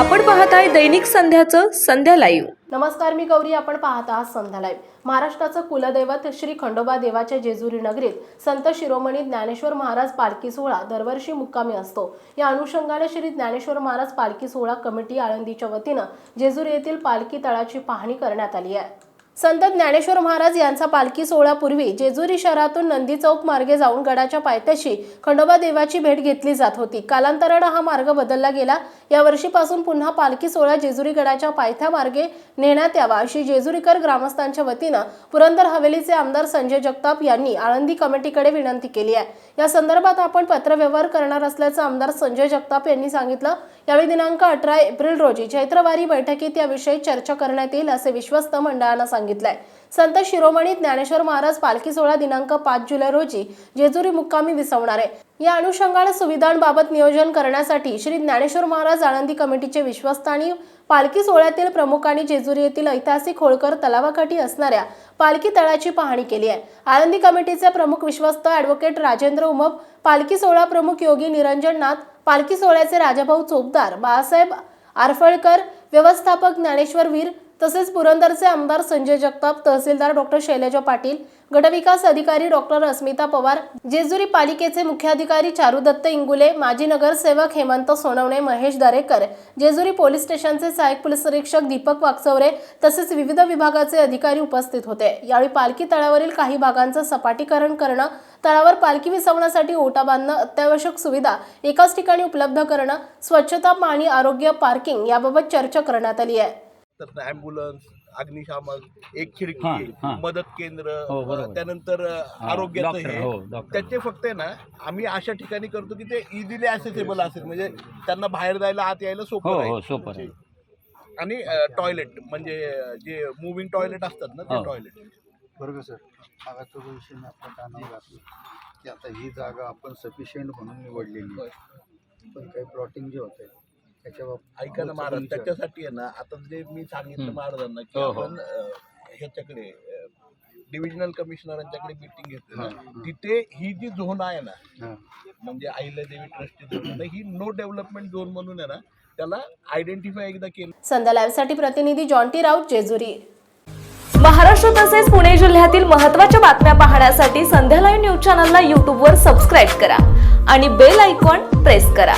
आपण पाहत आहे दैनिक संध्याचं संध्या लाईव्ह नमस्कार मी गौरी. आपण पाहत आहात संध्या लाईव्ह महाराष्ट्राचं कुलदैवत श्री खंडोबा देवाच्या जेजुरी नगरीत संत शिरोमणी ज्ञानेश्वर महाराज पालखी सोहळा दरवर्षी मुक्कामी असतो. या अनुषंगाने श्री ज्ञानेश्वर महाराज पालखी सोहळा कमिटी आळंदीच्या वतीनं जेजुरी येथील पालखी तळाची पाहणी करण्यात आली आहे. संत ज्ञानेश्वर महाराज यांचा पालखी सोहळ्यापूर्वी जेजुरी शहरातून नंदी चौक मार्गे जाऊन गडाच्या पायथ्याशी खंडोबा देवाची भेट घेतली जात होती. कालांतरानं हा मार्ग बदलला गेला. या वर्षीपासून पुन्हा पालखी सोहळा जेजुरी गडाच्या पायथ्या मार्गे नेण्यात यावा अशी जेजुरीकर ग्रामस्थांच्या वतीनं पुरंदर हवेलीचे आमदार संजय जगताप यांनी आळंदी कमिटीकडे विनंती केली आहे. या संदर्भात आपण पत्रव्यवहार करणार असल्याचं आमदार संजय जगताप यांनी सांगितलं. यावेळी दिनांक अठरा एप्रिल रोजी चैत्रवारी बैठकीत याविषयी चर्चा करण्यात येईल असे विश्वस्त मंडळानं सांगितलंय. संत शिरोमणी ज्ञानेश्वर महाराज पालखी सोहळा दिनांक पाच जुलै रोजी जेजुरी मुक्कामी विसवणार आहे. या अनुषंगाने सुविधांबाबत नियोजन करण्यासाठी श्री ज्ञानेश्वर महाराज आळंदी कमिटीचे विश्वस्त आणि पालखी सोहळ्यातील प्रमुखांनी जेजुरी येथील ऐतिहासिक होळकर तलावाकाठी असणाऱ्या पालखी तळाची पाहणी केली आहे. आळंदी कमिटीचे प्रमुख विश्वस्त ॲडव्होकेट राजेंद्र उमप पालखी सोहळा प्रमुख योगी निरंजन नाथ पालखी सोहळ्याचे राजाभाऊ चोपदार बाळासाहेब आरफळकर व्यवस्थापक ज्ञानेश्वर वीर तसेच पुरंदरचे आमदार संजय जगताप तहसीलदार डॉक्टर शैलजा पाटील गटविकास अधिकारी डॉक्टर अस्मिता पवार जेजुरी पालिकेचे मुख्याधिकारी चारुदत्त इंगुले माजी नगरसेवक हेमंत सोनवणे महेश दरेकर जेजुरी पोलीस स्टेशनचे सहाय्यक पोलीस निरीक्षक दीपक वाकचौरे तसेच विविध विभागाचे अधिकारी उपस्थित होते. यावेळी पालखी तळावरील काही भागांचं सपाटीकरण करणं तळावर पालखी विसवण्यासाठी ओटा बांधणं अत्यावश्यक सुविधा एकाच ठिकाणी उपलब्ध करणं स्वच्छता पाणी आरोग्य पार्किंग याबाबत चर्चा करण्यात आली आहे. तर ॲम्ब्युलन्स अग्निशामक एक हां, खिडकी हां. मदत केंद्र हो, बरोबर. त्यानंतर आरोग्याचं हे हो. त्याचे फक्त आहे ना आम्ही अशा ठिकाणी करतो की ते इझिली ॲसेसेबल असेल म्हणजे त्यांना बाहेर जायला आत यायला हो सोपं हो राहील. सोपं आहे आणि टॉयलेट म्हणजे अ, जे मुव्हिंग टॉयलेट असतात ना ते हो. टॉयलेट बरोबर सर मागाचा जो विषय मी आपल्या कानावर घातला की आता ही जागा आपण सफिशियंट म्हणून निवडलेली आहे पण काही प्लॉटिंग जे होत आहे त्याच्या ऐका ना महाराज त्याच्यासाठी आहे ना आता जे मी सांगितलं. महाराजांना की हो, हो. आपण अ, ह्याच्याकडे डिव्हिजनल कमिशनरांच्याकडे मिटिंग घेतली ना हां. तिथे ही जी झोन आहे ना. म्हणजे अहिल्यादेवी ट्रस्टी झोन आहे ना, ही नो डेव्हलपमेंट झोन म्हणून आहे ना त्याला आयडेंटिफाय एकदा केलं संध्या लाईव्हसाठी प्रतिनिधी जॉन्टी राऊत जेजुरी महाराष्ट्र तसेच पुणे जिल्ह्यातील महत्त्वाच्या बातम्या पाहण्यासाठी संध्या लाईव्ह न्यूज चॅनलला यूट्यूबवर सबस्क्राईब करा आणि बेल आयकॉन प्रेस करा